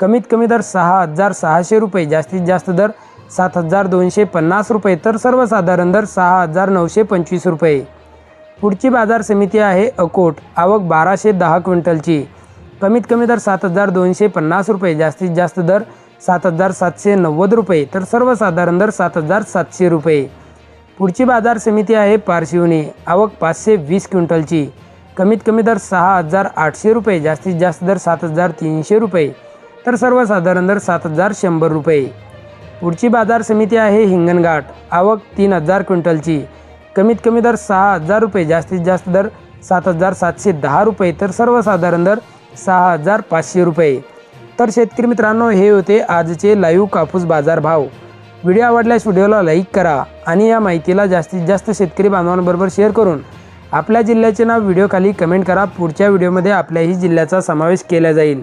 कमीत कमी दर सहा हजार सहाशे रुपये जास्तीत जास्त दर सात हजार दोनशे पन्नास रुपये तर सर्वसाधारण दर सहा हजार नऊशे पंचवीस रुपये. पुढची बाजार समिती आहे अकोट आवक बाराशे दहा क्विंटलची. कमीत कमी दर सात हजार दोनशे पन्नास रुपये जास्तीत जास्त दर सात हजार सातशे नव्वद रुपये तर सर्वसाधारण दर सात हजार सातशे रुपये. पुढची बाजार समिती आहे पारशिवनी आवक पाचशे वीस क्विंटलची. कमीत कमी दर सहा हजार आठशे रुपये जास्तीत जास्त दर सात हजार तीनशे रुपये. तर सर्वसाधारण दर सात हजार शंभर रुपये. पुढची बाजार समिती आहे हिंगणघाट. आवक तीन हजार क्विंटलची. कमीत कमी दर सहा हजार रुपये जास्तीत जास्त दर सात हजार सातशे दहा रुपये तर सर्वसाधारण दर सहा हजार पाचशे रुपये. तर शेतकरी मित्रांनो हे होते आजचे लाईव्ह कापूस बाजार भाव व्हिडिओ आवडल्यास व्हिडिओला लाईक करा आणि या माहितीला जास्तीत जास्त शेतकरी बांधवांबरोबर शेअर करून आपल्या जिल्ह्याचे नाव व्हिडिओखाली कमेंट करा. पुढच्या व्हिडिओमध्ये आपल्याही जिल्ह्याचा समावेश केला जाईल.